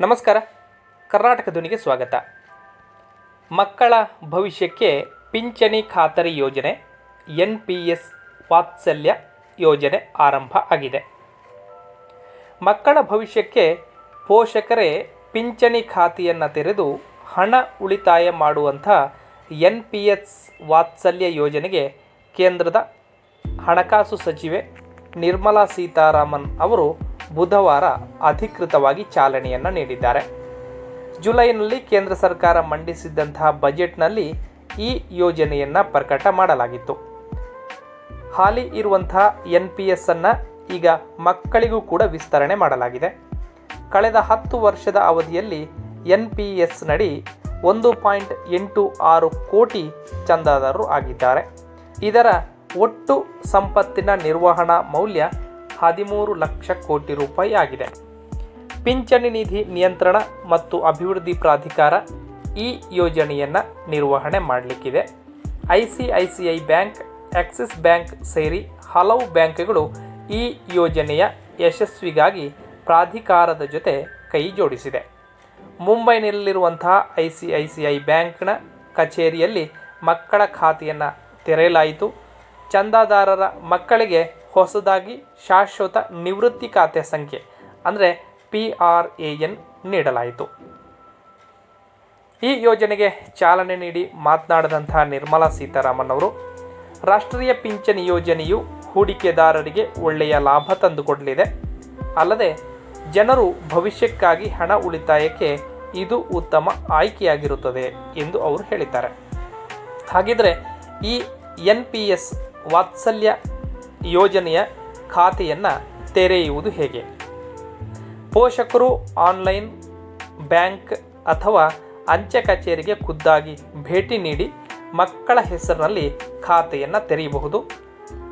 ನಮಸ್ಕಾರ. ಕರ್ನಾಟಕ ಧ್ವನಿಗೆ ಸ್ವಾಗತ. ಮಕ್ಕಳ ಭವಿಷ್ಯಕ್ಕೆ ಪಿಂಚಣಿ ಖಾತರಿ ಯೋಜನೆ ಎನ್ ಪಿ ಎಸ್ ವಾತ್ಸಲ್ಯ ಯೋಜನೆ ಆರಂಭ ಆಗಿದೆ. ಮಕ್ಕಳ ಭವಿಷ್ಯಕ್ಕೆ ಪೋಷಕರೇ ಪಿಂಚಣಿ ಖಾತೆಯನ್ನು ತೆರೆದು ಹಣ ಉಳಿತಾಯ ಮಾಡುವಂಥ ಎನ್ ಪಿ ಎಸ್ ವಾತ್ಸಲ್ಯ ಯೋಜನೆಗೆ ಕೇಂದ್ರದ ಹಣಕಾಸು ಸಚಿವೆ ನಿರ್ಮಲಾ ಸೀತಾರಾಮನ್ ಅವರು ಬುಧವಾರ ಅಧಿಕೃತವಾಗಿ ಚಾಲನೆಯನ್ನು ನೀಡಿದ್ದಾರೆ. ಜುಲೈನಲ್ಲಿ ಕೇಂದ್ರ ಸರ್ಕಾರ ಮಂಡಿಸಿದ್ದಂತಹ ಬಜೆಟ್ನಲ್ಲಿ ಈ ಯೋಜನೆಯನ್ನು ಪ್ರಕಟ ಮಾಡಲಾಗಿತ್ತು. ಹಾಲಿ ಇರುವಂತಹ ಎನ್ ಪಿ ಎಸ್ ಅನ್ನು ಈಗ ಮಕ್ಕಳಿಗೂ ಕೂಡ ವಿಸ್ತರಣೆ ಮಾಡಲಾಗಿದೆ. ಕಳೆದ ಹತ್ತು ವರ್ಷದ ಅವಧಿಯಲ್ಲಿ ಎನ್ ಪಿ ಎಸ್ ನಡಿ ಒಂದು ಪಾಯಿಂಟ್ ಎಂಟು ಆರು ಕೋಟಿ ಚಂದಾದಾರರು ಆಗಿದ್ದಾರೆ. ಇದರ ಒಟ್ಟು ಸಂಪತ್ತಿನ ನಿರ್ವಹಣಾ ಮೌಲ್ಯ ಹದಿಮೂರು ಲಕ್ಷ ಕೋಟಿ ರೂಪಾಯಿ ಆಗಿದೆ. ಪಿಂಚಣಿ ನಿಧಿ ನಿಯಂತ್ರಣ ಮತ್ತು ಅಭಿವೃದ್ಧಿ ಪ್ರಾಧಿಕಾರ ಈ ಯೋಜನೆಯನ್ನು ನಿರ್ವಹಣೆ ಮಾಡಲಿಕ್ಕಿದೆ. I C I C I bank, Axis bank ಸೇರಿ ಹಲವು ಬ್ಯಾಂಕ್ಗಳು ಈ ಯೋಜನೆಯ ಯಶಸ್ವಿಗಾಗಿ ಪ್ರಾಧಿಕಾರದ ಜೊತೆ ಕೈ ಜೋಡಿಸಿದೆ. ಮುಂಬೈನಲ್ಲಿರುವಂತಹ I C I C I ಬ್ಯಾಂಕ್ನ ಕಚೇರಿಯಲ್ಲಿ ಮಕ್ಕಳ ಖಾತೆಯನ್ನು ತೆರೆಯಲಾಯಿತು. ಚಂದಾದಾರರ ಮಕ್ಕಳಿಗೆ ಹೊಸದಾಗಿ ಶಾಶ್ವತ ನಿವೃತ್ತಿ ಖಾತೆ ಸಂಖ್ಯೆ, ಅಂದರೆ ಪಿ ಆರ್ ಎ ಎನ್ ನೀಡಲಾಯಿತು. ಈ ಯೋಜನೆಗೆ ಚಾಲನೆ ನೀಡಿ ಮಾತನಾಡಿದಂತಹ ನಿರ್ಮಲಾ ಸೀತಾರಾಮನ್ ಅವರು ರಾಷ್ಟ್ರೀಯ ಪಿಂಚಣಿ ಯೋಜನೆಯು ಹೂಡಿಕೆದಾರರಿಗೆ ಒಳ್ಳೆಯ ಲಾಭ ತಂದುಕೊಡಲಿದೆ. ಅಲ್ಲದೆ, ಜನರು ಭವಿಷ್ಯಕ್ಕಾಗಿ ಹಣ ಉಳಿತಾಯಕ್ಕೆ ಇದು ಉತ್ತಮ ಆಯ್ಕೆಯಾಗಿರುತ್ತದೆ ಎಂದು ಅವರು ಹೇಳಿದ್ದಾರೆ. ಹಾಗಿದ್ರೆ ಈ ಎನ್ ಪಿ ಎಸ್ ವಾತ್ಸಲ್ಯ ಯೋಜನೆಯ ಖಾತೆಯನ್ನು ತೆರೆಯುವುದು ಹೇಗೆ? ಪೋಷಕರು ಆನ್ಲೈನ್ ಬ್ಯಾಂಕ್ ಅಥವಾ ಅಂಚೆ ಕಚೇರಿಗೆ ಖುದ್ದಾಗಿ ಭೇಟಿ ನೀಡಿ ಮಕ್ಕಳ ಹೆಸರಿನಲ್ಲಿ ಖಾತೆಯನ್ನು ತೆರೆಯಬಹುದು.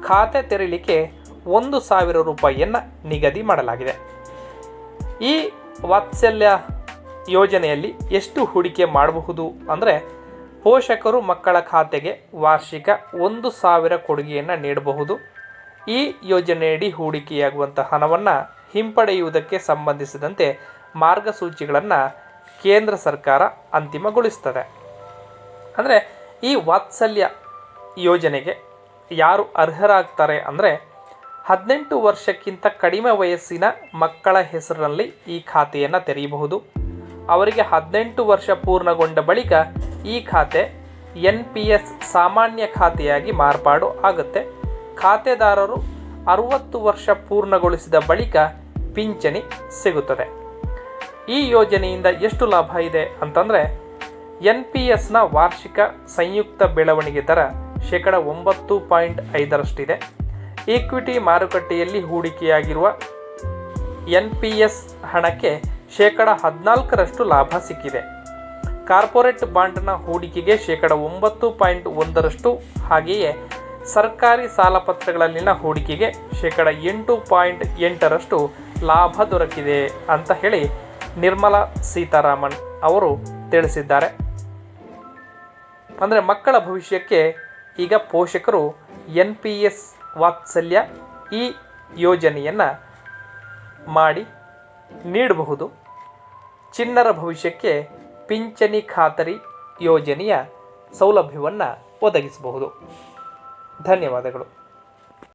ಖಾತೆ ತೆರೆಯಲಿಕ್ಕೆ ಒಂದು ಸಾವಿರ ರೂಪಾಯಿಯನ್ನು ನಿಗದಿ ಮಾಡಲಾಗಿದೆ. ಈ ವಾತ್ಸಲ್ಯ ಯೋಜನೆಯಲ್ಲಿ ಎಷ್ಟು ಹೂಡಿಕೆ ಮಾಡಬಹುದು ಅಂದರೆ ಪೋಷಕರು ಮಕ್ಕಳ ಖಾತೆಗೆ ವಾರ್ಷಿಕ ಒಂದು ಸಾವಿರ ಕೊಡುಗೆಯನ್ನು ನೀಡಬಹುದು. ಈ ಯೋಜನೆಯಡಿ ಹೂಡಿಕೆಯಾಗುವಂಥ ಹಣವನ್ನು ಹಿಂಪಡೆಯುವುದಕ್ಕೆ ಸಂಬಂಧಿಸಿದಂತೆ ಮಾರ್ಗಸೂಚಿಗಳನ್ನು ಕೇಂದ್ರ ಸರ್ಕಾರ ಅಂತಿಮಗೊಳಿಸ್ತದೆ. ಅಂದರೆ ಈ ವಾತ್ಸಲ್ಯ ಯೋಜನೆಗೆ ಯಾರು ಅರ್ಹರಾಗ್ತಾರೆ ಅಂದರೆ ಹದಿನೆಂಟು ವರ್ಷಕ್ಕಿಂತ ಕಡಿಮೆ ವಯಸ್ಸಿನ ಮಕ್ಕಳ ಹೆಸರಿನಲ್ಲಿ ಈ ಖಾತೆಯನ್ನು ತೆರೆಯಬಹುದು. ಅವರಿಗೆ ಹದಿನೆಂಟು ವರ್ಷ ಪೂರ್ಣಗೊಂಡ ಬಳಿಕ ಈ ಖಾತೆ ಎನ್ ಪಿ ಎಸ್ ಸಾಮಾನ್ಯ ಖಾತೆಯಾಗಿ ಮಾರ್ಪಾಡು ಆಗುತ್ತೆ. ಖಾತೆದಾರರು ಅರುವತ್ತು ವರ್ಷ ಪೂರ್ಣಗೊಳಿಸಿದ ಬಳಿಕ ಪಿಂಚಣಿ ಸಿಗುತ್ತದೆ. ಈ ಯೋಜನೆಯಿಂದ ಎಷ್ಟು ಲಾಭ ಇದೆ ಅಂತಂದರೆ ಎನ್ ಪಿ ಎಸ್ನ ವಾರ್ಷಿಕ ಸಂಯುಕ್ತ ಬೆಳವಣಿಗೆ ದರ ಶೇಕಡ ಒಂಬತ್ತು ಪಾಯಿಂಟ್ ಐದರಷ್ಟಿದೆ. ಈಕ್ವಿಟಿ ಮಾರುಕಟ್ಟೆಯಲ್ಲಿ ಹೂಡಿಕೆಯಾಗಿರುವ ಎನ್ ಪಿ ಎಸ್ ಹಣಕ್ಕೆ ಶೇಕಡ ಹದಿನಾಲ್ಕರಷ್ಟು ಲಾಭ ಸಿಕ್ಕಿದೆ. ಕಾರ್ಪೊರೇಟ್ ಬಾಂಡ್ನ ಹೂಡಿಕೆಗೆ ಶೇಕಡ ಒಂಬತ್ತು ಪಾಯಿಂಟ್ ಒಂದರಷ್ಟು, ಹಾಗೆಯೇ ಸರ್ಕಾರಿ ಸಾಲಪತ್ರಗಳಲ್ಲಿನ ಹೂಡಿಕೆಗೆ ಶೇಕಡ ಎಂಟು ಪಾಯಿಂಟ್ ಎಂಟರಷ್ಟು ಲಾಭ ದೊರಕಿದೆ ಅಂತ ಹೇಳಿ ನಿರ್ಮಲಾ ಸೀತಾರಾಮನ್ ಅವರು ತಿಳಿಸಿದ್ದಾರೆ. ಅಂದರೆ ಮಕ್ಕಳ ಭವಿಷ್ಯಕ್ಕೆ ಈಗ ಪೋಷಕರು ಎನ್ ಪಿ ಎಸ್ ವಾತ್ಸಲ್ಯ ಈ ಯೋಜನೆಯನ್ನು ಮಾಡಿ ನೀಡಬಹುದು. ಚಿನ್ನರ ಭವಿಷ್ಯಕ್ಕೆ ಪಿಂಚಣಿ ಖಾತರಿ ಯೋಜನೆಯ ಸೌಲಭ್ಯವನ್ನು ಒದಗಿಸಬಹುದು. ಧನ್ಯವಾದಗಳು